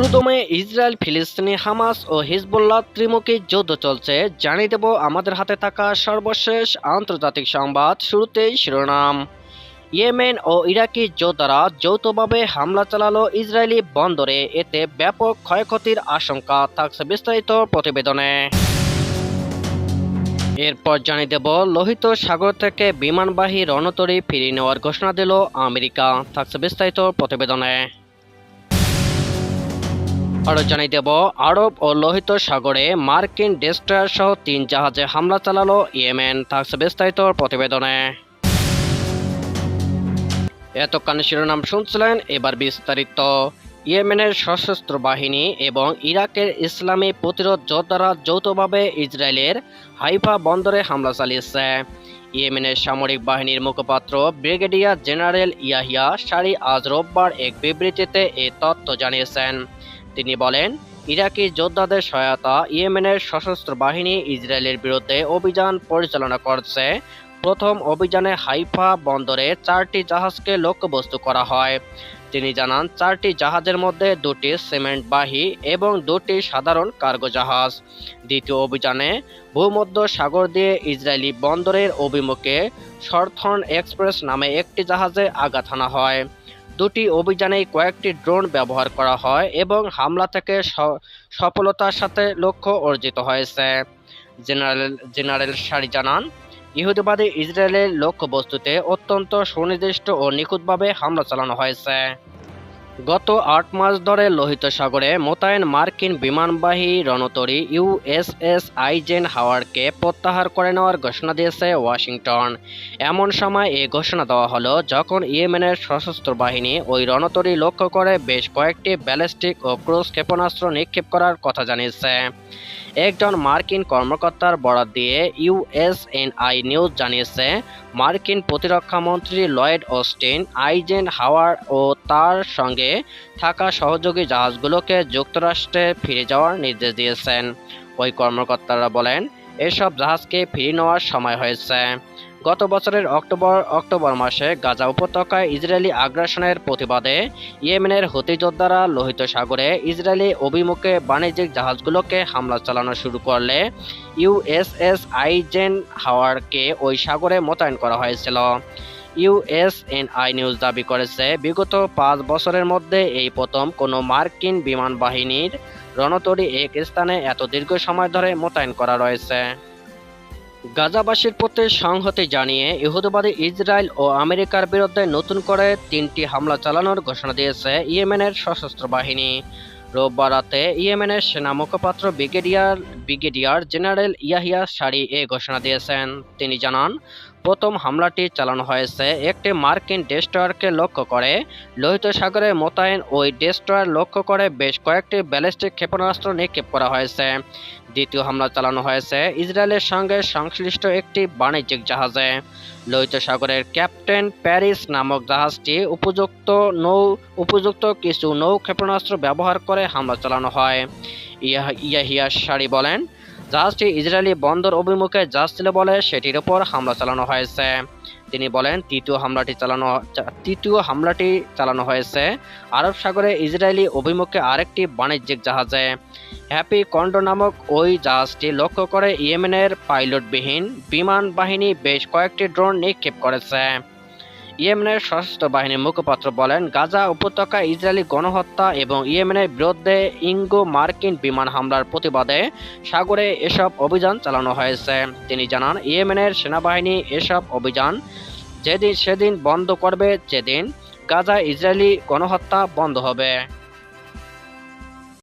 পুরোদমে ইসরায়েল, ফিলিস্তিনি, হামাস ও হিজবুল্লাহ ত্রিমুখী যুদ্ধ চলছে। জানিয়ে দেব, আমাদের হাতে থাকা সর্বশেষ আন্তর্জাতিক সংবাদ শুরুতেই শিরোনাম। ইয়েমেন ও ইরাকি যোদ্ধারা যৌথভাবে হামলা চালালো ইসরায়েলি বন্দরে। এতে ব্যাপক ক্ষয়ক্ষতির আশঙ্কা থাকছে বিস্তারিত প্রতিবেদনে। এরপর জানিয়ে দেব, লোহিত সাগর থেকে বিমানবাহী রণতরী ফিরিয়ে নেওয়ার ঘোষণা দিল আমেরিকা। থাকছে বিস্তারিত প্রতিবেদনে। আরও জানিয়ে দেব, আরব ও লোহিত সাগরে মার্কিন ডেস্ট্রয়ার সহ তিন জাহাজে হামলা চালালো ইয়েমেন। থাকছে বিস্তারিত প্রতিবেদনে। এতক্ষণ শিরোনাম শুনছিলেন এবার বিস্তারিত। ইয়েমেনের সশস্ত্র বাহিনী এবং ইরাকের ইসলামী প্রতিরোধ যোদ্ধারা যৌথভাবে ইসরায়েলের হাইফা বন্দরে হামলা চালিয়েছে। ইয়েমেনের সামরিক বাহিনীর মুখপাত্র ব্রিগেডিয়ার জেনারেল ইয়াহিয়া সারি আজ রোববার এক বিবৃতিতে এ তথ্য জানিয়েছেন। তিনি বলেন, ইরাকি যোদ্ধাদের সহায়তা ইয়েমেনের সশস্ত্র বাহিনী ইসরায়েলের বিরুদ্ধে অভিযান পরিচালনা করছে। প্রথম অভিযানে হাইফা বন্দরে চারটি জাহাজকে লক্ষ্যবস্তু করা হয়। তিনি জানান, চারটি জাহাজের মধ্যে দুটি সিমেন্টবাহী এবং দুটি সাধারণ কার্গো জাহাজ। দ্বিতীয় অভিযানে ভূমধ্য সাগর দিয়ে ইসরায়েলি বন্দরের অভিমুখে সরথন এক্সপ্রেস নামে একটি জাহাজে আঘাত হানা হয়। দুটি অভিযানেই কয়েকটি ড্রোন ব্যবহার করা হয় এবং হামলা থেকে সফলতার সাথে লক্ষ্য অর্জিত হয়েছে। জেনারেল জেনারেল সারি জানান, ইহুদিবাদী ইসরায়েলের লক্ষ্যবস্তুতে অত্যন্ত সুনির্দিষ্ট ও নিখুঁতভাবে হামলা চালানো হয়েছে। গত আট মাস ধরে লোহিত সাগরে মোতায়েন মার্কিন বিমানবাহী রণতরী ইউএসএস আইজেন হাওয়ারকে প্রত্যাহার করে নেওয়ার ঘোষণা দিয়েছে ওয়াশিংটন। এমন সময় এই ঘোষণা দেওয়া হলো, যখন ইয়েমেনের সশস্ত্র বাহিনী ওই রণতরী লক্ষ্য করে বেশ কয়েকটি ব্যালিস্টিক ও ক্রুজ ক্ষেপণাস্ত্র নিক্ষেপ করার কথা জানিয়েছে। একজন মার্কিন কর্মকর্তার বরাত দিয়ে ইউএসএনআই নিউজ জানিয়েছে, মার্কিন প্রতিরক্ষা মন্ত্রী লয়েড অস্টিন, আইজেন হাওয়ার ও তার সঙ্গে থাকা সহযোগী জাহাজগুলোকে যুক্তরাষ্ট্রে ফিরে যাওয়ার নির্দেশ দিয়েছেন। ওই কর্মকর্তারা বলেন, এসব জাহাজকে ফিরে নেওয়ার সময় হয়েছে। গত বছরের অক্টোবর অক্টোবর মাসে গাজা উপত্যকায় ইসরায়েলি আগ্রাসনের প্রতিবাদে ইয়েমেনের হুতি যোদ্ধারা লোহিত সাগরে ইসরায়েলি অভিমুখে বাণিজ্যিক জাহাজগুলোকে হামলা চালানো শুরু করলে ইউএসএস আইজেন হাওয়ারকে ওই সাগরে মোতায়েন করা হয়েছিল। ইউএসএনআই নিউজ দাবি করেছে, বিগত পাঁচ বছরের মধ্যে এই প্রথম কোনো মার্কিন বিমান বাহিনীর রণতরী এক স্থানে এত দীর্ঘ সময় ধরে মোতায়েন করা রয়েছে। গাজাবাসীর প্রতি সংহতি জানিয়ে ইহুদিবাদী ইসরায়েল ও আমেরিকার বিরুদ্ধে নতুন করে তিনটি হামলা চালানোর ঘোষণা দিয়েছে ইয়েমেনের সশস্ত্র বাহিনী। রোববার রাতে ইয়েমেনের সেনা মুখপাত্র ব্রিগেডিয়ার ব্রিগেডিয়ার জেনারেল ইয়াহিয়া সারি এ ঘোষণা দিয়েছেন। তিনি জানান প্রথম হামলাটি চালানো হয়েছে। একটি মার্কিন ডেস্ট্রয়ারকে লক্ষ্য করে লোহিত সাগরে মোতায়েন ওই ডেস্ট্রয়ার লক্ষ্য করে বেশ কয়েকটি ব্যালিস্টিক ক্ষেপণাস্ত্র নিক্ষেপ করা হয়েছে। দ্বিতীয় হামলা চালানো হয়েছে ইসরায়েলের সঙ্গে সংশ্লিষ্ট একটি বাণিজ্যিক জাহাজে। লোহিত সাগরের ক্যাপ্টেন প্যারিস নামক জাহাজটি উপযুক্ত নৌ উপযুক্ত কিছু নৌ ক্ষেপণাস্ত্র ব্যবহার করে হামলা চালানো হয়। ইয়া- ইয়াহিয়া শাড়ি বলেন জাহাজটি ইসরায়েলি বন্দর অভিমুখে জাহাজ যাচ্ছিল বলে সেটির ওপর হামলা চালানো হয়েছে। তিনি বলেন, তৃতীয় হামলাটি চালানো, তৃতীয় হামলাটি চালানো হয়েছে আরব সাগরে ইসরায়েলি অভিমুখে আরেকটি বাণিজ্যিক জাহাজে। হ্যাপি কন্ডো নামক ওই জাহাজটি লক্ষ্য করে ইয়েমেনের পাইলটবিহীন বিমান বাহিনী বেশ কয়েকটি ড্রোন নিক্ষেপ করেছে। ইয়েমেনের সশস্ত্র বাহিনীর মুখপাত্র বলেন, গাজা উপত্যকা ইসরায়েলি গণহত্যা এবং ইয়েমেনের বিরুদ্ধে ইঙ্গো মার্কিন বিমান হামলার প্রতিবাদে সাগরে এসব অভিযান চালানো হয়েছে। তিনি জানান, ইয়েমেনের সেনাবাহিনী এসব অভিযান যেদিন সেদিন বন্ধ করবে, যেদিন গাজা ইসরায়েলি গণহত্যা বন্ধ হবে।